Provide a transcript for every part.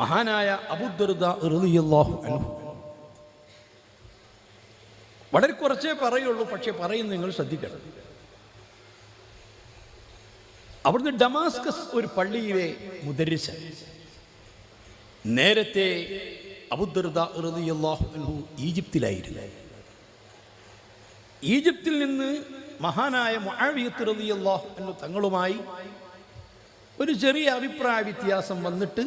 മഹാനായ അൻഹു. വളരെ കുറച്ചേ പറയുള്ളൂ പക്ഷെ പറയും നിങ്ങൾ ശ്രദ്ധിക്കണം. അവിടുന്ന് ഡമാസ്കസ് ഒരു പള്ളിയിലെ മുദരിച്ച നേരത്തെ അൻഹു ഈജിപ്തിലായിരുന്നു. ഈജിപ്തിൽ നിന്ന് മഹാനായ റളിയല്ലാഹു തങ്ങളുമായി ഒരു ചെറിയ അഭിപ്രായ വ്യത്യാസം വന്നിട്ട്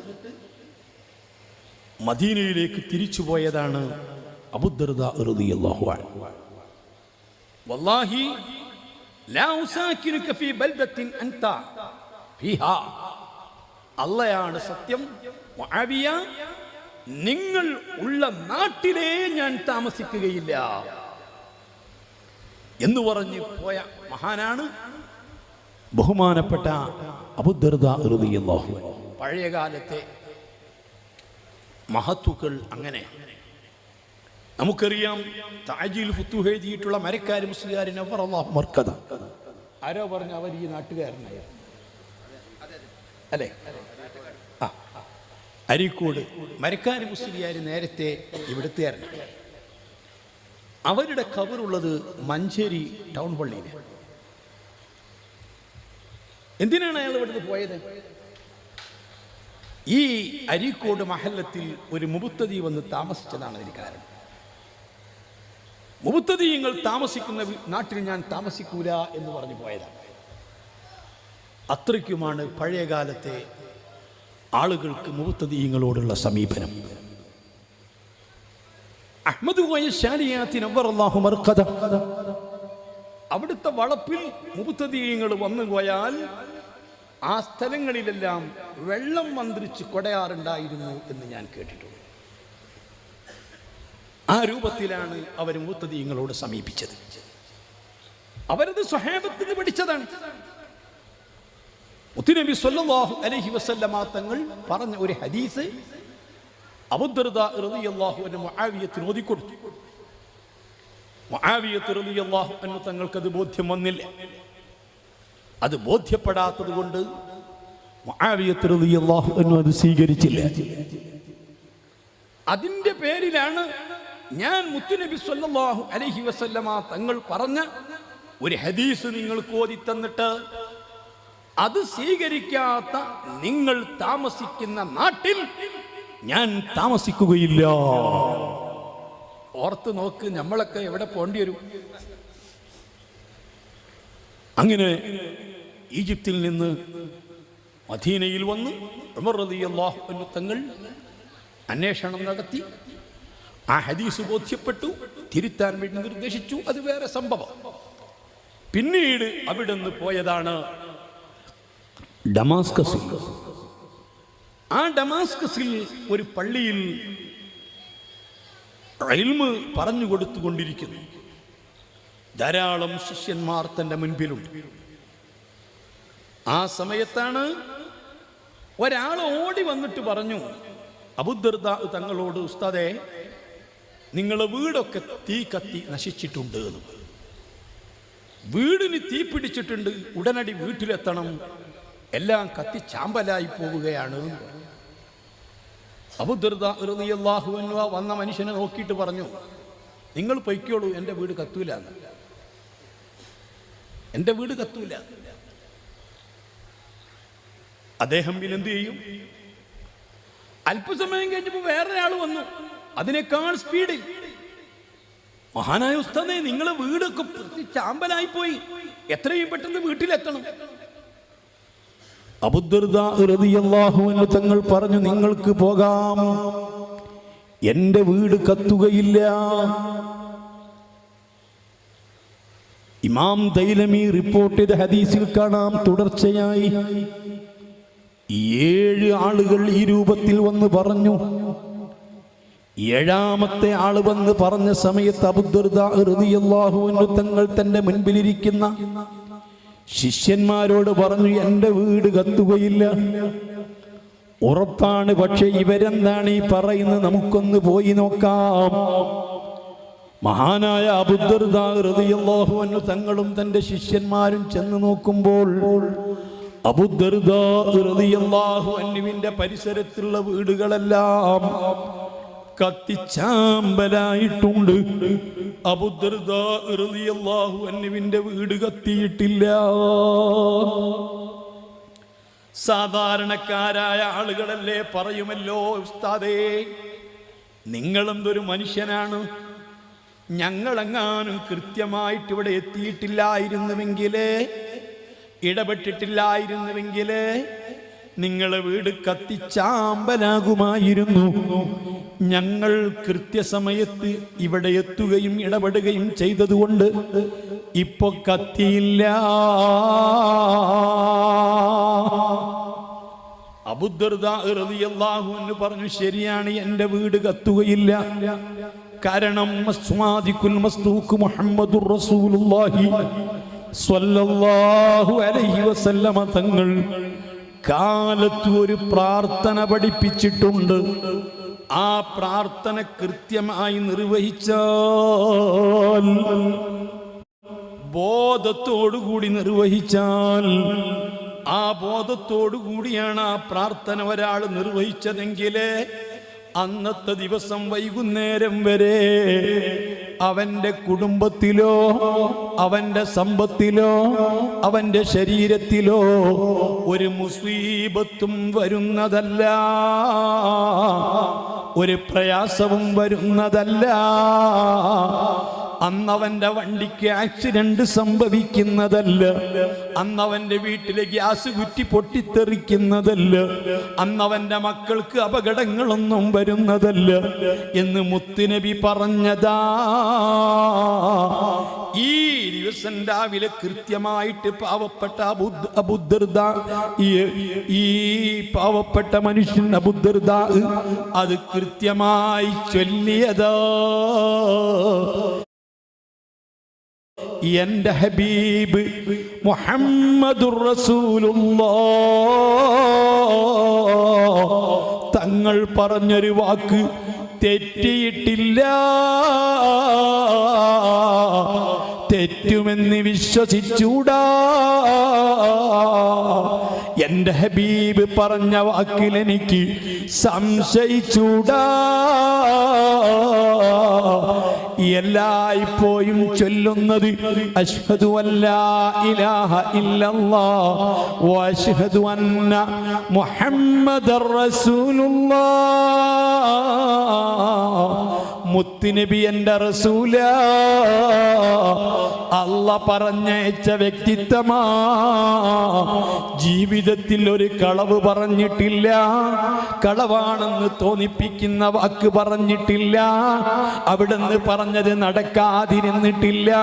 മദീനയിലേക്ക് തിരിച്ചു പോയതാണ് വല്ലാഹി ലാ ഫീ ബൽദത്തിൻ ഫീഹാ അള്ളയാണ് സത്യം. നിങ്ങൾ ഉള്ള നാട്ടിലേ ഞാൻ താമസിക്കുകയില്ല. എന്ന് പറഞ്ഞു പോയ മഹാനാണ് ബഹുമാനപ്പെട്ട അബുദർദ പഴയ കാലത്തെ മഹത്തുക്കൾ അങ്ങനെ. നമുക്കറിയാം താജിൽ ഫുത്തുഹ എഴുതിയിട്ടുള്ള മരക്കാർ മുസ്ലിയാരിനെ മർക്കഥ ആരോ പറഞ്ഞു അവർ ഈ നാട്ടുകാരനായ. അല്ലേ? ആ. അരീക്കോട് മരക്കാർ മുസ്ലിയാർ നേരത്തെ ഇവിടുത്തെ അവരുടെ കവറുള്ളത് മഞ്ചേരി ടൗൺ പള്ളിയിൽ എന്തിനാണ് അയാൾ ഇവിടുന്ന് പോയത്? ഈ അരീക്കോട് മഹല്ലത്തിൽ ഒരു മുബുത്തതി വന്ന് താമസിച്ചതാണ് അതിന് കാരണം. മുബുത്തതിയങ്ങൾ താമസിക്കുന്ന നാട്ടിൽ ഞാൻ താമസിക്കൂല എന്ന് പറഞ്ഞു പോയതാണ്. അത്രയ്ക്കുമാണ് പഴയകാലത്തെ ആളുകൾക്ക് മുബുത്തതീയങ്ങളോടുള്ള സമീപനം. അഹമ്മദ് അവിടുത്തെ വളപ്പിൽ മുബുത്തതീയങ്ങൾ വന്നു പോയാൽ ആ സ്ഥലങ്ങളിലെല്ലാം വെള്ളം മന്ത്രിച്ച് കൊടയാറുണ്ടായിരുന്നു എന്ന് ഞാൻ കേട്ടിട്ടുണ്ട്. ആ രൂപത്തിലാണ് അവർ മുത്തദീങ്ങളോട് സമീപിച്ചത്. അവരത് സ്വഹേബത്തിന് പഠിച്ചതാണ് മുത്തുനബി സല്ലല്ലാഹു അലൈഹി വസല്ലമ തങ്ങൾ പറഞ്ഞ ഒരു ഹദീസ് മുആവിയത്തിന് ഓതിക്കൊടുത്തു. തങ്ങൾക്കത് ബോധ്യം വന്നില്ല. അത് ബോധ്യപ്പെടാത്തത് കൊണ്ട് അത് സ്വീകരിച്ചില്ല. അതിന്റെ പേരിലാണ് ഞാൻ മുത്തുനബി സല്ലാഹു അലഹി വസല്ലമ തങ്ങൾ പറഞ്ഞ ഒരു ഹദീസ് നിങ്ങൾ ഓതി തന്നിട്ട് അത് സ്വീകരിക്കാത്ത നിങ്ങൾ താമസിക്കുന്ന നാട്ടിൽ ഞാൻ താമസിക്കുകയില്ല. ഓർത്ത് നോക്ക് നമ്മളൊക്കെ എവിടെ പോണ്ടി വരും? അങ്ങനെ ഈജിപ്തിൽ നിന്ന് മദീനയിൽ വന്ന് ഉമർ തങ്ങൾ അന്വേഷണം നടത്തി. ആ ഹദീസ് ബോധ്യപ്പെട്ടു. തിരുത്താൻ വേണ്ടി നിർദ്ദേശിച്ചു. അത് വേറെ സംഭവം. പിന്നീട് അവിടെ നിന്ന് പോയതാണ് ഡമാസ്കസ്. ആ ഡമാസ്കസിൽ ഒരു പള്ളിയിൽ റൈൽമ് പറഞ്ഞു കൊടുത്തുകൊണ്ടിരിക്കുന്നു ധാരാളം ശിഷ്യന്മാർ തന്റെ മുൻപിലുണ്ട്. ആ സമയത്താണ് ഒരാൾ ഓടി വന്നിട്ട് പറഞ്ഞു അബുദർദ തങ്ങളോട് ഉസ്താദെ നിങ്ങളെ വീടൊക്കെ തീ കത്തി നശിച്ചിട്ടുണ്ട് എന്ന്. വീടിന് തീ പിടിച്ചിട്ടുണ്ട് ഉടനടി വീട്ടിലെത്തണം. എല്ലാം കത്തി ചാമ്പലായി പോവുകയാണ്. എന്ന് പറഞ്ഞു. അബുദർദ റളിയല്ലാഹു അൻഹു വന്ന മനുഷ്യനെ നോക്കിയിട്ട് പറഞ്ഞു നിങ്ങൾ പൊയ്ക്കോളൂ എന്റെ വീട് കത്തൂല എന്റെ വീട് കത്തൂല. അദ്ദേഹം എന്ത് ചെയ്യും? അല്പസമയം കഴിഞ്ഞപ്പോൾ വേറൊരാൾ വന്നു. അതിനേക്കാൾ സ്പീഡിൽ മഹാനായ ഉസ്താദെ നിങ്ങളെ വീടൊക്കെ ചാമ്പലായി പോയി. എത്രയും പെട്ടെന്ന് വീട്ടിലെത്തണം. തങ്ങൾ പറഞ്ഞു നിങ്ങൾക്ക് പോകാം. എന്റെ വീട് കത്തുകയില്ല. ഇമാം ദൈലമി റിപ്പോർട്ട് ചെയ്ത ഹദീസിൽ കാണാം തുടർച്ചയായി ഏഴ് ആളുകൾ ഈ രൂപത്തിൽ വന്ന് പറഞ്ഞു. ഏഴാമത്തെ ആൾ വന്ന് പറഞ്ഞ സമയത്ത് അബുദുർദാഹു തങ്ങൾ തന്റെ മുൻപിലിരിക്കുന്ന ശിഷ്യന്മാരോട് പറഞ്ഞു എന്റെ വീട് കത്തുകയില്ല. ഉറപ്പാണ് പക്ഷെ ഇവരെന്താണ് ഈ പറയുന്നത്? നമുക്കൊന്ന് പോയി നോക്കാം. മഹാനായ അബുദർദാഹു തങ്ങളും തന്റെ ശിഷ്യന്മാരും ചെന്ന് നോക്കുമ്പോൾ അബുദർദാഹു അന്നുവിന്റെ പരിസരത്തുള്ള വീടുകളെല്ലാം കത്തിച്ചാമ്പലായിട്ടുണ്ട്. അബുദർദാഹു അന്നുവിന്റെ വീട് കത്തിയിട്ടില്ല. സാധാരണക്കാരായ ആളുകളല്ലേ പറയുമല്ലോ ഉസ്താദേ നിങ്ങളെന്തൊരു മനുഷ്യനാണ്? ഞങ്ങളെങ്ങാനും കൃത്യമായിട്ട് ഇവിടെ എത്തിയിട്ടില്ലായിരുന്നുവെങ്കിലേ ഇടപെട്ടിട്ടില്ലായിരുന്നുവെങ്കിലേ നിങ്ങളെ വീട് കത്തിച്ചാമ്പലാകുമായിരുന്നു. ഞങ്ങൾ കൃത്യസമയത്ത് ഇവിടെ എത്തുകയും ഇടപെടുകയും ചെയ്തതുകൊണ്ട് ഇപ്പൊ കത്തിയില്ല. അബുദ്ദർദാഹു പറഞ്ഞു ശരിയാണ് എന്റെ വീട് കത്തുകയില്ല. കാരണം മുഹമ്മദുർ റസൂലുള്ളാഹി സ്വല്ലല്ലാഹു അലൈഹി വസല്ലമ തങ്ങൾ കാലത്ത് ഒരു പ്രാർത്ഥന പഠിപ്പിച്ചിട്ടുണ്ട്. ആ പ്രാർത്ഥന കൃത്യമായി നിർവഹിച്ചാൽ ബോധത്തോടുകൂടി നിർവഹിച്ചാൽ ആ ബോധത്തോടുകൂടിയാണ് ആ പ്രാർത്ഥന ഒരാൾ നിർവഹിച്ചതെങ്കിലേ അന്നത്തെ ദിവസം വൈകുന്നേരം വരെ അവന്റെ കുടുംബത്തിലോ അവന്റെ സമ്പത്തിലോ അവന്റെ ശരീരത്തിലോ ഒരു മുസീബത്തും വരുന്നതല്ല. ഒരു പ്രയാസവും വരുന്നതല്ല. അന്നവന്റെ വണ്ടിക്ക് ആക്സിഡന്റ് സംഭവിക്കുന്നതല്ല. അന്നവന്റെ വീട്ടിലെ ഗ്യാസ് കുറ്റി പൊട്ടിത്തെറിക്കുന്നതല്ല. അന്നവന്റെ മക്കൾക്ക് അപകടങ്ങളൊന്നും വരുന്നതല്ല. എന്ന് മുത്തുനബി പറഞ്ഞതാ. ഈ ദിവസം രാവിലെ കൃത്യമായിട്ട് പാവപ്പെട്ട അബുദ് അബുദ്ധർദ ഈ പാവപ്പെട്ട മനുഷ്യൻ അബുദ്ധർദ അത് കൃത്യമായി ചൊല്ലിയതാ. എന്റെ ഹബീബ് മുഹമ്മദുർ റസൂലുള്ള തങ്ങൾ പറഞ്ഞൊരു വാക്ക് തെറ്റിയിട്ടില്ല. തെറ്റുമെന്ന് വിശ്വസിച്ചൂടാ. എന്റെ ഹബീബ് പറഞ്ഞ വാക്കിൽ എനിക്ക് സംശയിച്ചൂടാ. എല്ലായ്പ്പോഴും ചൊല്ലുന്നത് അഷ്ഹദു ഇലാഹ ഇല്ലല്ലാ വഅഷ്ഹദു അന്ന മുഹമ്മദർ റസൂലുള്ളാ മുത്തുനബി എന്റെ റസൂല. അല്ല പറഞ്ഞയച്ച വ്യക്തിത്വമാ. ജീവിതത്തിൽ ഒരു കളവ് പറഞ്ഞിട്ടില്ല. കളവാണെന്ന് തോന്നിപ്പിക്കുന്ന വാക്ക് പറഞ്ഞിട്ടില്ല. അവിടുന്ന് പറഞ്ഞത് നടക്കാതിരുന്നിട്ടില്ല.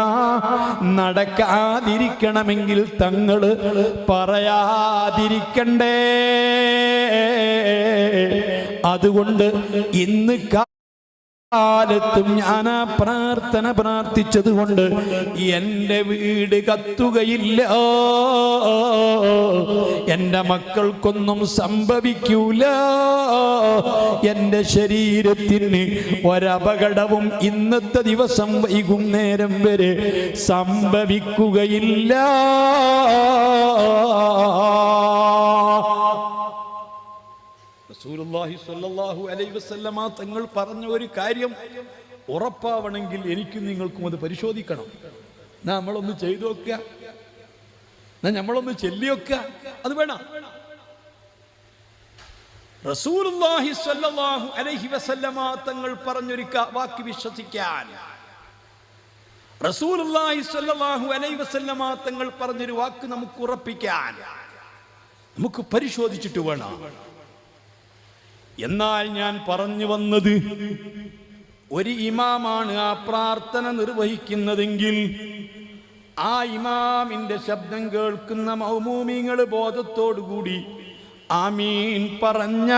നടക്കാതിരിക്കണമെങ്കിൽ തങ്ങൾ പറയാതിരിക്കണ്ടേ. അതുകൊണ്ട് ഇന്ന് കാലത്തും ഞാൻ ആ പ്രാർത്ഥന പ്രാർത്ഥിച്ചത് കൊണ്ട് എന്റെ വീട് കത്തുകയില്ല. എന്റെ മക്കൾക്കൊന്നും സംഭവിക്കൂല. എന്റെ ശരീരത്തിന് ഒരപകടവും ഇന്നത്തെ ദിവസം വൈകുന്നേരം വരെ സംഭവിക്കുകയില്ല. അലൈഹി വസല്ലമ തങ്ങൾ പറഞ്ഞ ഒരു കാര്യം ഉറപ്പാവണമെങ്കിൽ എനിക്കും നിങ്ങൾക്കും അത് പരിശോധിക്കണം. നമ്മളൊന്ന് ചെയ്തു നോക്കുക. എന്നാ നമ്മളൊന്ന് ചെല്ലി വെക്കുക അത് വേണം. അലൈഹി വസല്ലമ തങ്ങൾ പറഞ്ഞൊരു വാക്ക് വിശ്വസിക്കാൻ. അലൈഹി വസല്ലമ തങ്ങൾ പറഞ്ഞൊരു വാക്ക് നമുക്ക് ഉറപ്പിക്കാൻ. നമുക്ക് പരിശോധിച്ചിട്ട് വേണം. എന്നാൽ ഞാൻ പറഞ്ഞു വന്നത് ഒരു ഇമാമാണ് ആ പ്രാർത്ഥന നിർവഹിക്കുന്നതെങ്കിൽ ആ ഇമാമിന്റെ ശബ്ദം കേൾക്കുന്ന മൗമൂമിങ്ങൾ ബോധത്തോടുകൂടി ആമീൻ പറഞ്ഞ